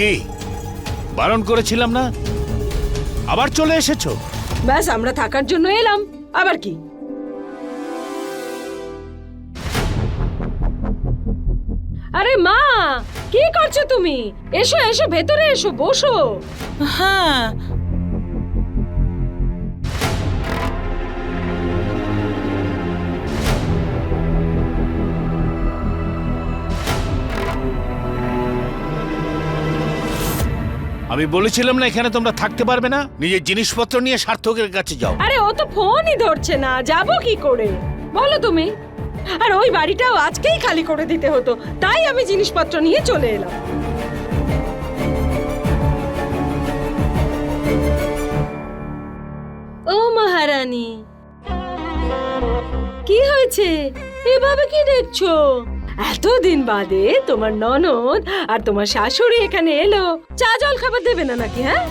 কি? বারণ করেছিলাম না? আবার চলে এসেছ? ব্যাস আমরা থাকার জন্য এলাম। আবার কি? আরে মা কি করছ তুমি? এসো এসো ভেতরে এসো বসো। হ্যাঁ আমি বলেছিলাম না এখানে তোমরা থাকতে পারবে না। নিজের জিনিসপত্র নিয়ে সার্থকের কাছে যাও। আরে, ও তো ফোনই ধরছে না। যাব কি করে? বলো তুমি। আর ওই বাড়িটাও আজকেই খালি করে দিতে হতো। তাই আমি জিনিসপত্র নিয়ে চলে এলাম। ও মহারানী। কি হয়েছে? এভাবে কি দেখছ? এতদিন বাদে তোমার ননদ আর তোমার শাশুড়ি এখানে এলো। চা জল খাবার দেবে না নাকি হ্যাঁ?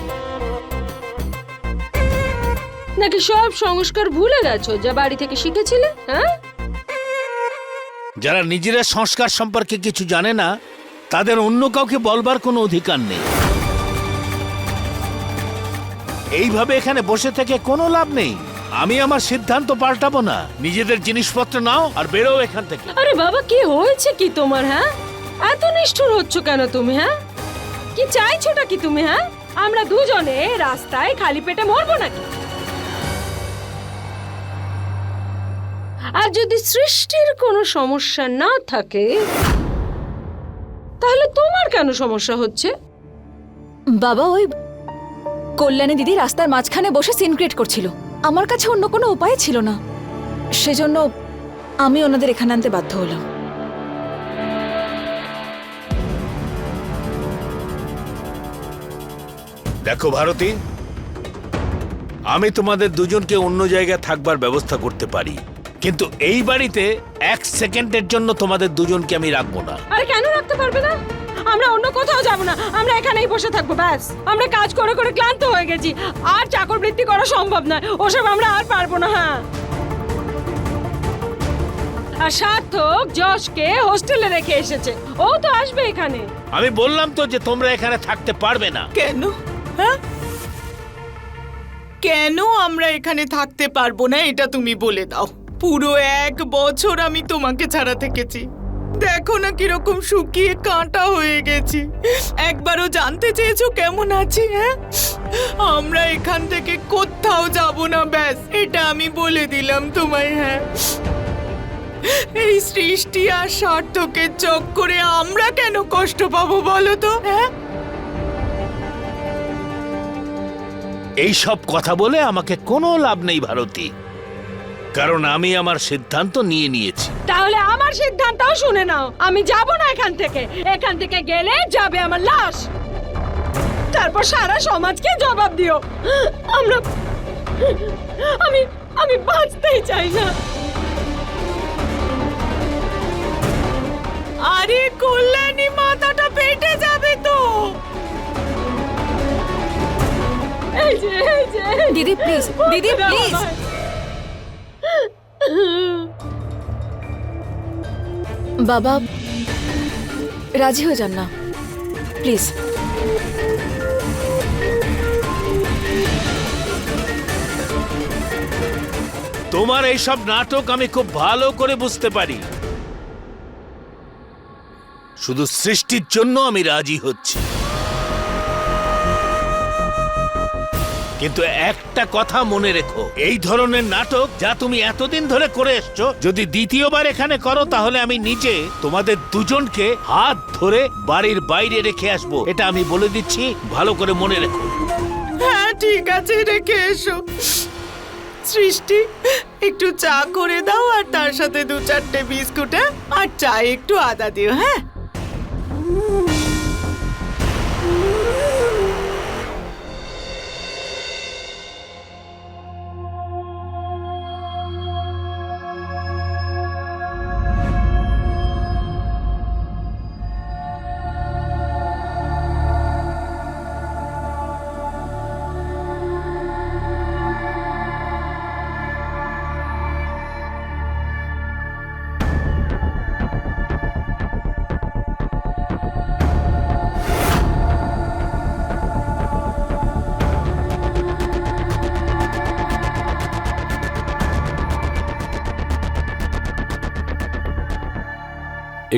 নাকি সব সংস্কার ভুলে গেছো যা বাড়ি থেকে শিখেছিলে হ্যাঁ? যারা নিজেরা সংস্কার সম্পর্কে কিছু জানে না, তাদের অন্য কাউকে বলবার কোনো অধিকার নেই। এইভাবে এখানে বসে থেকে কোনো লাভ নেই। আমি আমার সিদ্ধান্ত পাল্টাবো না। নিজেদের জিনিসপত্র নাও আর বেরো এখান থেকে। আরে বাবা কি হয়েছে কি তোমার হ্যাঁ? এত নিষ্ঠুর হচ্ছ কেন তুমি হ্যাঁ? কি চাইছোটা কি তুমি হ্যাঁ? আমরা দুজনে রাস্তায় খালি পেটে মরবো নাকি? আর যদি সৃষ্টির কোনো সমস্যা না থাকে তাহলে তোমার কেন সমস্যা হচ্ছে? বাবা ওই কল্যাণী দিদি রাস্তার মাঝখানে বসে সিন ক্রিয়েট করছিল। আমার কাছে অন্য কোনো উপায় ছিল না। সেজন্য আমি ওনাদের এখানে আনতে বাধ্য হলাম। দেখো ভারতী আমি তোমাদের দুজনকে অন্য জায়গায় থাকবার ব্যবস্থা করতে পারি কিন্তু এই বাড়িতে এক সেকেন্ডের জন্য তোমাদের দুজনকে আমি রাখব না। আরে কেন রাখতে পারবে না? আমরা অন্য কোথাও যাব না। আমরা এখানেই বসে থাকব ব্যাস। আমরা কাজ করে করে ক্লান্ত হয়ে গেছি। আর চাকর বৃত্তি করা সম্ভব নয়। ওসব আমরা আর পারব না হ্যাঁ। আর সার্থক যশকে হোস্টেলে রেখে এসেছে। ও তো আসবে এখানে। আমি বললাম তো যে তোমরা এখানে থাকতে পারবে না। কেন? হ্যাঁ? কেন আমরা এখানে থাকতে পারব না এটা তুমি বলে দাও। পুরো এক বছর আমি তোমাকে ছাড়া থেকেছি। দেখো না কীরকম শুকিয়ে কাঁটা হয়ে গেছি। একবারও জানতে চেয়েছো কেমন আছি হ্যাঁ? আমরা এখান থেকে কোথাও যাব না, ব্যাস, এটা আমি বলে দিলাম তোমায় হ্যাঁ? এই সৃষ্টি আর সার্থকের চক্করে আমরা কেন কষ্ট পাবো বলো তো হ্যাঁ? এই সব কথা বলে আমাকে কোনো লাভ নেই, ভারতী। কারণ আমি আমার সিদ্ধান্ত নিয়ে নিয়েছি। তাহলে আমার সিদ্ধান্তও শুনে নাও। আমি যাব না এখান থেকে। এখান থেকে গেলে যাবে আমার লাশ। তারপর সারা সমাজকে জবাব দিও। আমরা আমি আমি বাঁচতেই চাই না। আরে কল্যাণী মাথাটা পেটে যাবে তো। এই যে এই যে। দিদি প্লিজ দিদি প্লিজ বাবা, রাজি হয়ে যান না। প্লিজ। তোমার এই সব নাটক আমি খুব ভালো করে বুঝতে পারি। শুধু সৃষ্টির জন্য আমি রাজি হচ্ছি। কিন্তু একটা কথা মনে রেখো। এই ধরনের নাটক যা তুমি এতদিন ধরে করে এসছো, যদি দ্বিতীয়বার এখানে করো, তাহলে আমি নিজে তোমাদের দুজনকে হাত ধরে বাড়ির বাইরে রেখে আসব। এটা আমি বলে দিচ্ছি, ভালো করে মনে রেখো। হ্যাঁ ঠিক আছে, রেখে এসো। সৃষ্টি, একটু চা করে দাও আর তার সাথে দু চারটে বিস্কুট হ্যাঁ? আর চা একটু আদা দিও হ্যাঁ?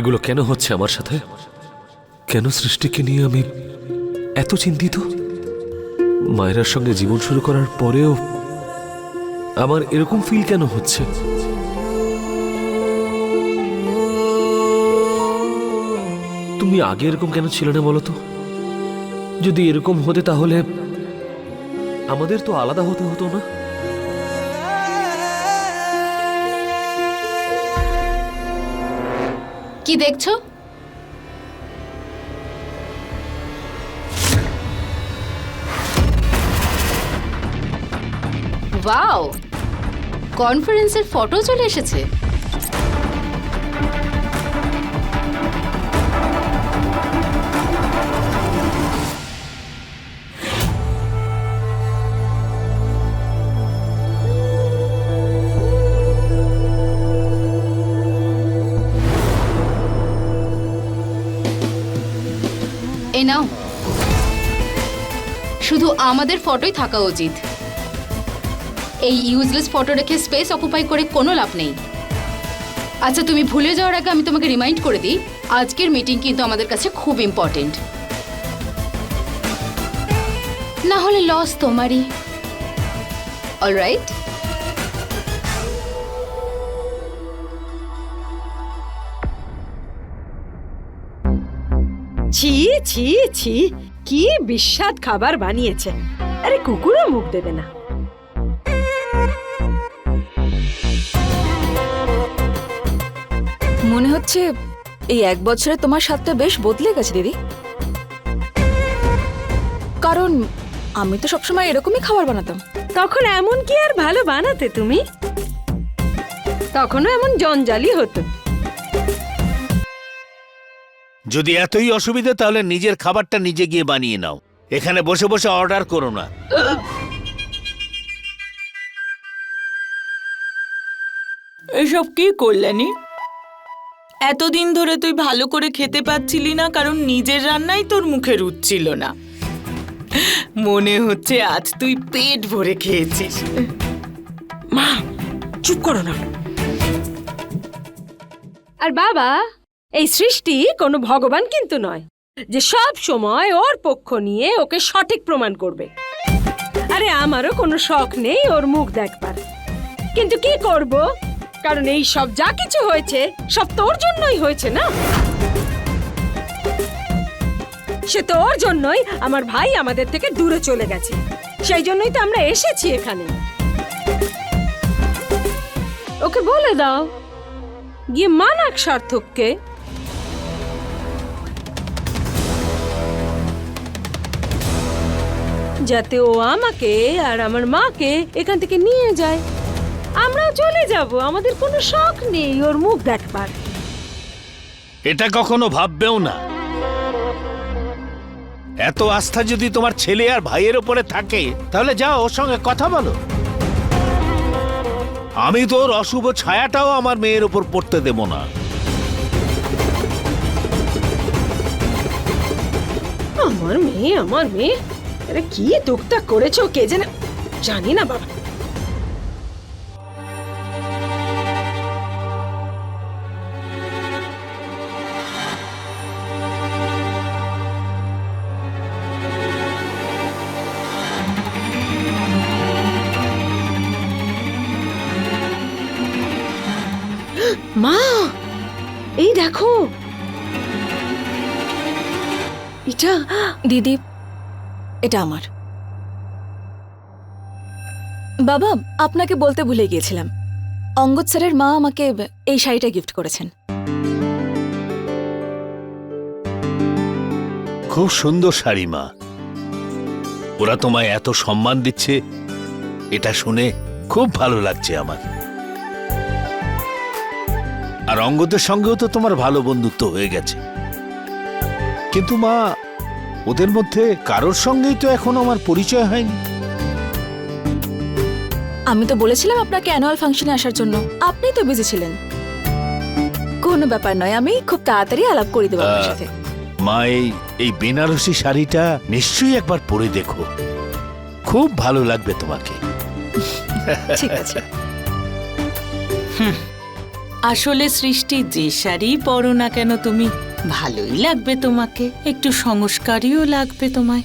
এগুলো কেন হচ্ছে আমার সাথে? কেন সৃষ্টিকে নিয়ে আমি এত চিন্তিত? মায়েরার সঙ্গে জীবন শুরু করার পরেও আমার এরকম ফিল কেন হচ্ছে? তুমি আগে এরকম কেন ছিলে না বলো তো? যদি এরকম হতে তাহলে আমাদের তো আলাদা হতে হতো না? কি দেখছ? ওয়াও! কনফারেন্সের ফটো চলে এসেছে। আমাদের ফটোই থাকা উচিত। এই ইউজলেস ফটো রেখে স্পেস অকুপাই করে কোনো লাভ নেই। আচ্ছা তুমি ভুলে যাওয়ার আগে আমি তোমাকে রিমাইন্ড করে দিই, আজকের মিটিং কিন্তু আমাদের কাছে খুব ইম্পর্টেন্ট না হলে লস তোমারই। অলরাইট ছি ছি ছি। কি বিস্বাদ খাবার বানিয়েছে। আরে কুকুরও মুখ দেবে না। মনে হচ্ছে এই এক বছরে তোমার স্বাদটা বেশ বদলে গেছে দিদি। কারণ আমি তো সবসময় এরকমই খাবার বানাতাম। তখন এমন কি আর ভালো বানাতে তুমি? তখনও এমন জঞ্জালি হতো। যদি এতই অসুবিধা তাহলে নিজের খাবারটা নিজে গিয়ে বানিয়ে নাও। এখানে বসে বসে অর্ডার করো না। এসব কি কল্যাণী? এতদিন ধরে তুই ভালো করে খেতে পাচ্ছিলি না কারণ নিজের রান্নাই তোর মুখে রুচ্ছিল না। মনে হচ্ছে আজ তুই পেট ভরে খেয়েছিস। মা চুপ করো না। আর বাবা এই সৃষ্টি কোনো ভগবান কিন্তু নয়, যে সব সময় ওর পক্ষ নিয়ে ওকে সঠিক প্রমাণ করবে। আরে আমারও কোনো শখ নেই ওর মুখ দেখবার। কিন্তু কি করব? কারণ এই সব যা কিছু হয়েছে, সব তোর জন্যই হয়েছে না? সে তোর জন্যই আমার ভাই আমাদের থেকে দূরে চলে গেছে। সেই জন্যই তো আমরা এসেছি এখানে। ওকে বলে দাও। গিয়ে মানাক সার্থককে যাতে ও আমাকে আর আমার মাকে এখান থেকে নিয়ে যায়। আমরাও চলে যাব আমাদের কোনো শখ নেই ওর মুখ দেখবার। এটা কখনো ভাববেও না। এত আস্থা যদি তোমার ছেলে আর ভাইয়ের উপরে থাকে তাহলে যাও ওর সঙ্গে কথা বলো। আমি তোর অশুভ ছায়াটাও আমার মেয়ের উপর পড়তে দেব না। আমার মেয়ে আমার মেয়ে। আরে কি টুকটা করেছ কে জানে? জানি না বাবা। মা এই দেখো। এটা দিদি এটা আমার। বাবা, আপনাকে বলতে ভুলে গিয়েছিলাম। অঙ্গদ স্যারের মা আমাকে এই শাড়িটা গিফট করেছেন। খুব সুন্দর শাড়ি, মা। ওরা তোমায় এত সম্মান দিচ্ছে, এটা শুনে খুব ভালো লাগছে আমার। আর অঙ্গদের সঙ্গেও তো তোমার ভালো বন্ধুত্ব হয়ে গেছে। কিন্তু, মা ওদের মধ্যে কারোর সঙ্গেই তো এখন আমার পরিচয় হয়নি। আমি তো বলেছিলাম আপনাকে অ্যানুয়াল ফাংশনে আসার জন্য। আপনি তো বিজি ছিলেন। কোনো ব্যাপার নয় আমি খুব তাড়াতাড়ি আলাপ করে দেবো আপনার সাথে। মা এই এই বেনারসি শাড়িটা নিশ্চয়ই একবার পরে দেখো। খুব ভালো লাগবে তোমাকে। ঠিক আছে। আসলে সৃষ্টি যে শাড়ি পরো না কেন তুমি ভালোই লাগবে তোমাকে একটু সংস্কারীও লাগবে তোমায়।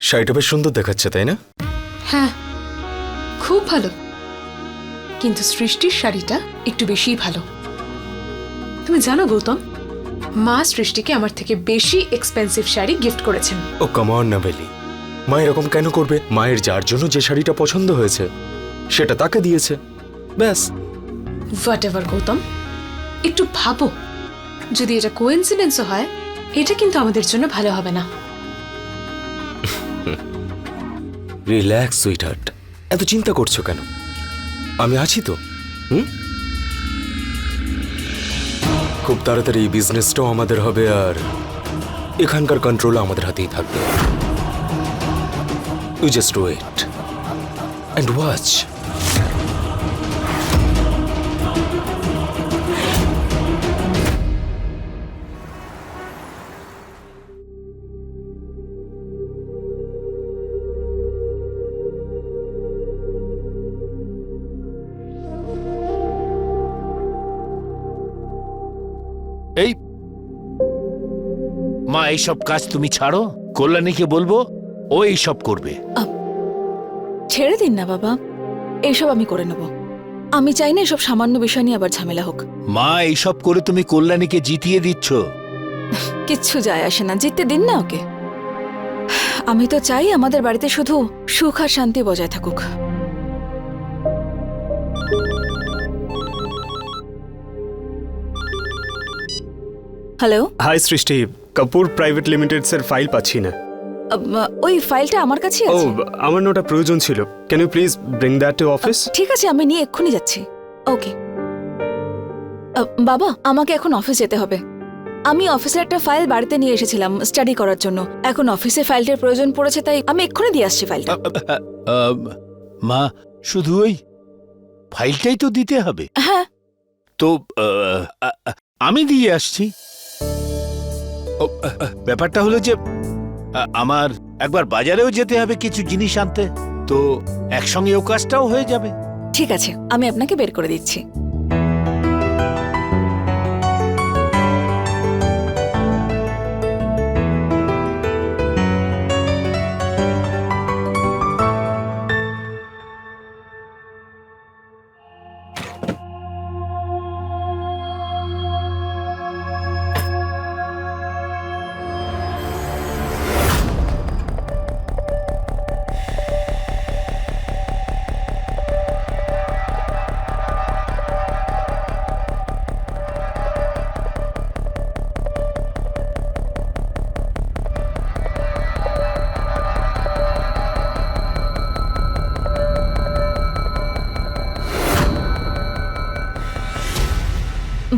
শাড়িটা বেশ সুন্দর দেখাচ্ছে তাই না? হ্যাঁ খুব ভালো। কিন্তু সৃষ্টির শাড়িটা একটু বেশিই ভালো। তুমি জানো গৌতম মা সৃষ্টিকে আমার থেকে বেশি এক্সপেন্সিভ শাড়ি গিফট করেছেন। ও কামান না বেলি মা এরকম কেন করবে? মায়ের যার জন্য যে শাড়িটা পছন্দ হয়েছে সেটা তাকে দিয়েছে। ব্যাস। Whatever Gautam. একটু ভাবো। যদি এটা কোইন্সিডেন্সও হয় এটা কিন্তু আমাদের জন্য ভালো হবে না। রিল্যাক্স সুইটহার্ট এত চিন্তা করছ কেন? আমি আছি তো হুম? খুব তাড়াতাড়ি এই বিজনেসটাও আমাদের হবে আর এখানকার কন্ট্রোল আমাদের হাতেই থাকবে। You just wait and watch এই মা এইসব কাজ তুমি ছাড়ো? কল্যাণীকে বলব ও এইসব করবে। ছেড়ে দিন না বাবা। এইসব আমি করে নেব। আমি চাই না এসব সামান্য বিষয় নিয়ে আবার ঝামেলা হোক। মা এইসব করে তুমি কল্যাণীকে জিতিয়ে দিচ্ছ। কিচ্ছু যায় আসে না। জিততে দিন না ওকে। আমি তো চাই আমাদের বাড়িতে শুধু সুখ আর শান্তি বজায় থাকুক। হ্যালো? হাই সৃষ্টি কাপুর প্রাইভেট লিমিটেডস এর ফাইল পাচ্ছি না। ওই ফাইলটা আমার কাছেই ও আছে। আমার না ওটা প্রয়োজন ছিল। Can you please bring that to office ঠিক আছে আমি নিয়ে এক্ষুনি যাচ্ছি। ওকে বাবা আমাকে এখন অফিস যেতে হবে। আমি অফিসের একটা ফাইল বাড়িতে নিয়ে এসেছিলাম স্টাডি করার জন্য। এখন অফিসে ফাইলটার প্রয়োজন পড়েছে তাই আমি এক্ষুনি দিয়ে আসছি ফাইলটা মা শুধু ওই ফাইলটাই তো দিতে হবে। হ্যাঁ। তো আমি দিয়ে আসছি। ব্যাপারটা হলো যে আমার একবার বাজারেও যেতে হবে কিছু জিনিস আনতে। তো একসঙ্গে ও কাজটাও হয়ে যাবে। ঠিক আছে, আমি আপনাকে বের করে দিচ্ছি।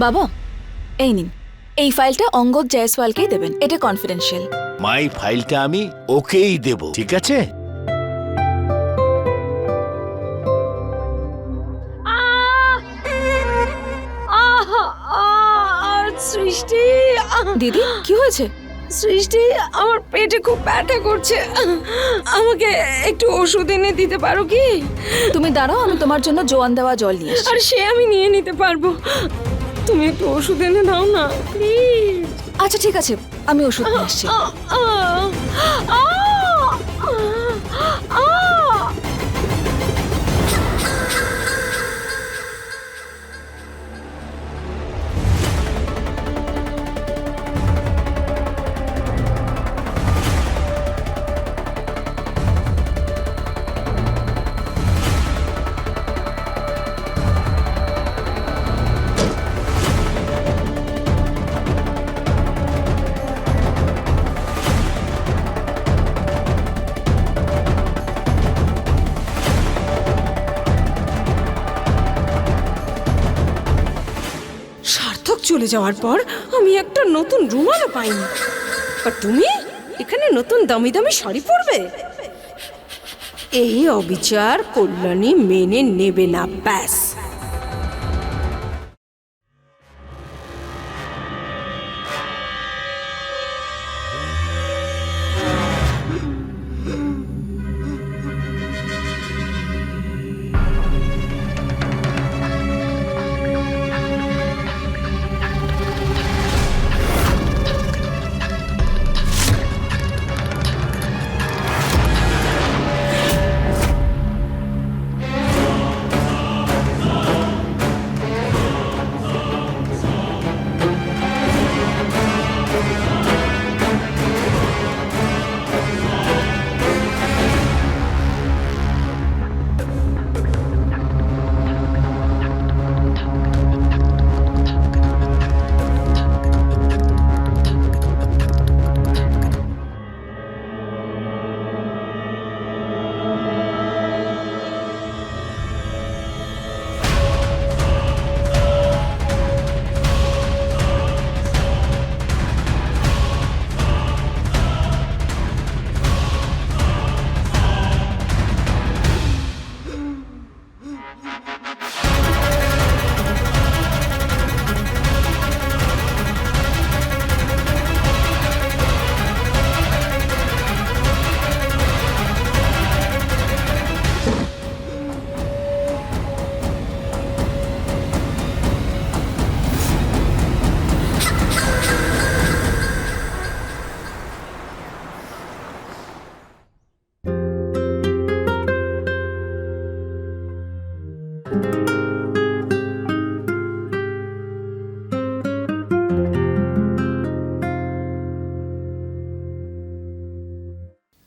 বাবা এই নিন। এই ফাইলটা অঙ্গদ জয়সওয়ালকেই দেবেন এটা কনফিডেন্সিয়াল মাই ফাইলটা আমি ওকেই দেব ঠিক আছে! সৃষ্টি। দিদি কি হয়েছে? সৃষ্টি আমার পেটে খুব ব্যথা করছে। আমাকে একটু ওষুধ এনে দিতে পারো কি? তুমি দাঁড়াও আমি তোমার জন্য জোয়ান দেওয়া জল নিয়ে আর সে আমি নিয়ে নিতে পারব। তুমি একটু ওষুধ এনে দাও না প্লিজ আচ্ছা ঠিক আছে। আমি ওষুধ নিয়ে আসছি সার্থক চলে যাওয়ার পর আমি একটা নতুন রুমালও পাইনি। আর তুমি? এখানে নতুন দামি দামি শাড়ি পরবে? এই অবিচার কল্যাণী মেনে নেবে না, ব্যাস।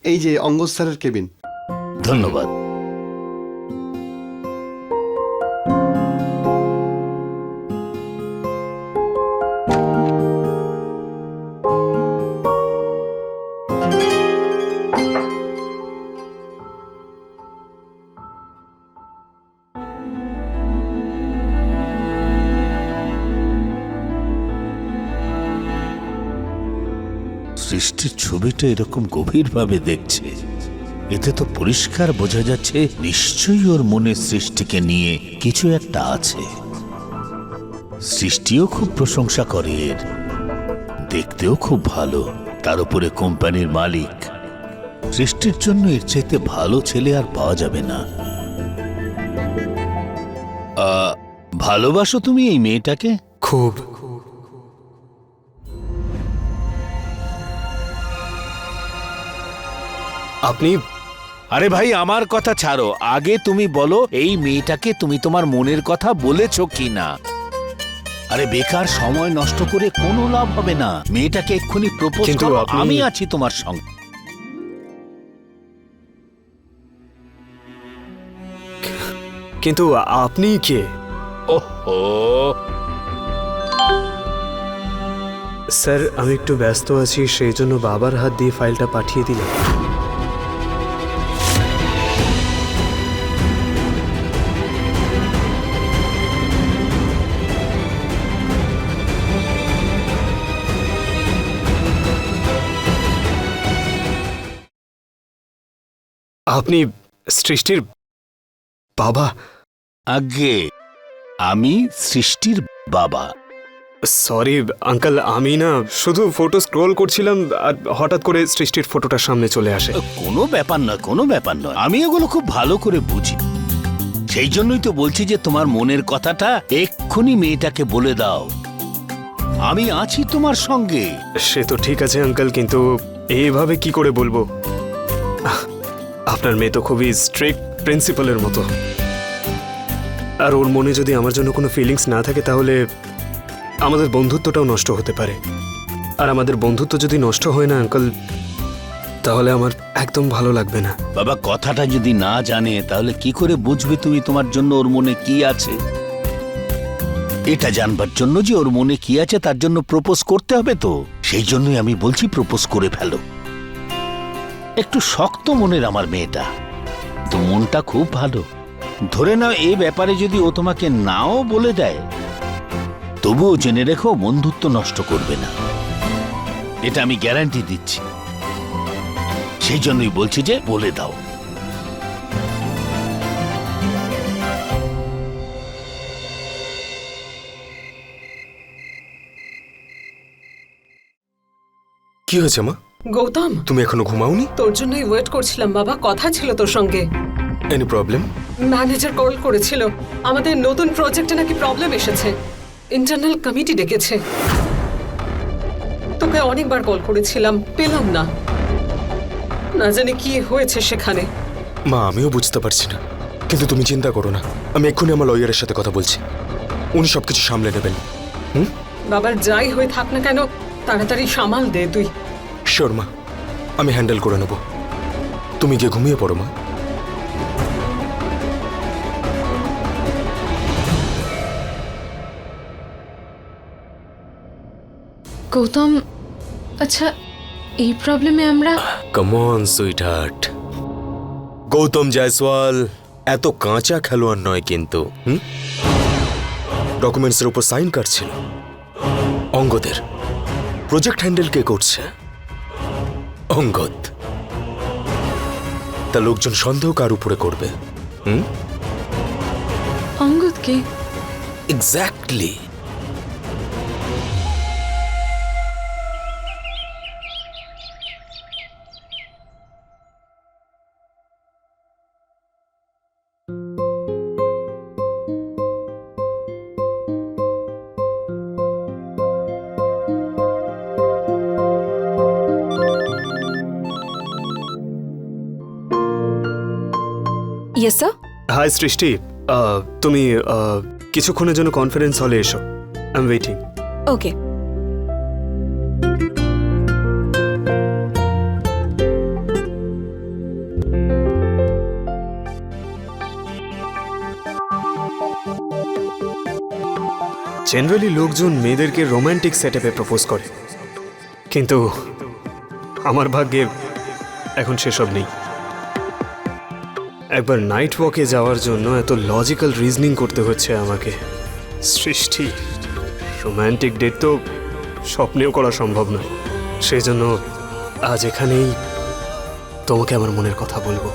এই যে অঙ্গজ স্যারের কেবিন। ধন্যবাদ। ছবিটা এরকম গভীরভাবে দেখছে। এতে তো পরিষ্কার বোঝা যাচ্ছে, নিশ্চয়ই ওর মনে সৃষ্টিকে নিয়ে কিছু একটা আছে। সৃষ্টিও খুব প্রশংসা করে এর। দেখতেও খুব ভালো, তার উপরে কোম্পানির মালিক। সৃষ্টির জন্য এর চাইতে ভালো ছেলে আর পাওয়া যাবে না। ভালোবাসো তুমি এই মেয়েটাকে? খুব। আপনি আরে ভাই আমার কথা ছাড়ো। আগে তুমি বলো এই মেয়েটাকে তুমি তোমার মনের কথা বলেছ কি না আরে বেকার সময় নষ্ট করে কোনো লাভ হবে না। মেয়েটাকে এক্ষুনি প্রপোজ কিন্তু করো। আপনি- আমি আছি তোমার সঙ্গে। কিন্তু আপনি কে? ওহো। স্যার আমি একটু ব্যস্ত আছি সেই জন্য বাবার হাত দিয়ে ফাইলটা পাঠিয়ে দিলাম। আপনি সৃষ্টির বাবা? আগে আমি সৃষ্টির বাবা। সরি আঙ্কেল আমি না শুধু ফটো স্ক্রোল করছিলাম আর হঠাৎ করে সৃষ্টির ফটোটা সামনে চলে আসে। কোনো ব্যাপার নয় কোনো ব্যাপার নয়। আমি এগুলো খুব ভালো করে বুঝি। সেই জন্যই তো বলছি যে তোমার মনের কথাটা এক্ষুনি মেয়েটাকে বলে দাও। আমি আছি তোমার সঙ্গে। সে তো ঠিক আছে আঙ্কেল কিন্তু এইভাবে কি করে বলব? আপনার মেয়ে তো খুবই স্ট্রিক্ট প্রিন্সিপালের মতো। আর ওর মনে যদি আমার জন্য কোনো ফিলিংস না থাকে, তাহলে আমাদের বন্ধুত্বটাও নষ্ট হতে পারে। আর আমাদের বন্ধুত্ব যদি নষ্ট হয় না আঙ্কেল তাহলে আমার একদম ভালো লাগবে না। বাবা, কথাটা যদি না জানে, তাহলে কি করে বুঝবে তুমি তোমার জন্য ওর মনে কি আছে? এটা জানবার জন্য যে ওর মনে কি আছে, তার জন্য প্রপোজ করতে হবে তো। সেই জন্যই আমি বলছি প্রপোজ করে ফেলো। একটু শক্ত মনের আমার মেয়েটা। তো মনটা খুব ভালো। ধরে নাও এ ব্যাপারে যদি ও তোমাকে নাও বলে দেয়, তবুও জেনে রেখো বন্ধুত্ব নষ্ট করবে না। এটা আমি গ্যারান্টি দিচ্ছি। সেই জন্যই বলছি যে বলে দাও। কি হয়েছে মা? গৌতম। তুমি এখনও ঘুমাওনি? তোর জন্যই ওয়েট করছিলাম বাবা। কথা ছিল তোর সঙ্গে। এনি প্রবলেম ম্যানেজার কল করেছিল। আমাদের নতুন প্রজেক্টে নাকি প্রবলেম এসেছে। ইন্টারনাল কমিটি ডেকেছে। তোকে অনেকবার কল করেছিলাম পেলাম না। না জানি কি হয়েছে সেখানে। মা আমিও বুঝতে পারছি না। কিন্তু তুমি চিন্তা করো না। আমি এক্ষুনি আমার লয়ারের সাথে কথা বলছি। উনি সবকিছু সামলে নেবেন। হুম? বাবার যাই হয়ে থাক না কেন তাড়াতাড়ি সামাল দে তুই। শিওর মা আমি হ্যান্ডেল করে নেব। তুমি গিয়ে ঘুমিয়ে পড়ো মা। গৌতম আচ্ছা এই প্রবলেমে আমরা common sweet heart Gautam Jaiswal এত কাঁচা খেলোয়াড় নয় কিন্তু ডকুমেন্টসের উপর সাইন কাটছিল অঙ্গদের। প্রজেক্ট হ্যান্ডেল কে করছে? অঙ্গদ। তা লোকজন সন্দেহ কার উপরে করবে? হুম? অঙ্গদকে exactly yes sir hi Srishti তুমি uh, কিছুক্ষণের জন্য কনফারেন্স হলে এসো। I am waiting okay generally লোকজন মেয়েদেরকে রোম্যান্টিক সেটআপে প্রপোজ করে। কিন্তু আমার ভাগ্যে এখন সেসব নেই। একবার নাইট ওয়াকে যাওয়ার জন্য এত লজিক্যাল রিজনিং করতে হচ্ছে আমাকে। সৃষ্টি রোম্যান্টিক ডেট তো স্বপ্নেও করা সম্ভব নয়। সেজন্য আজ এখানেই তোমাকে আমার মনের কথা বলব।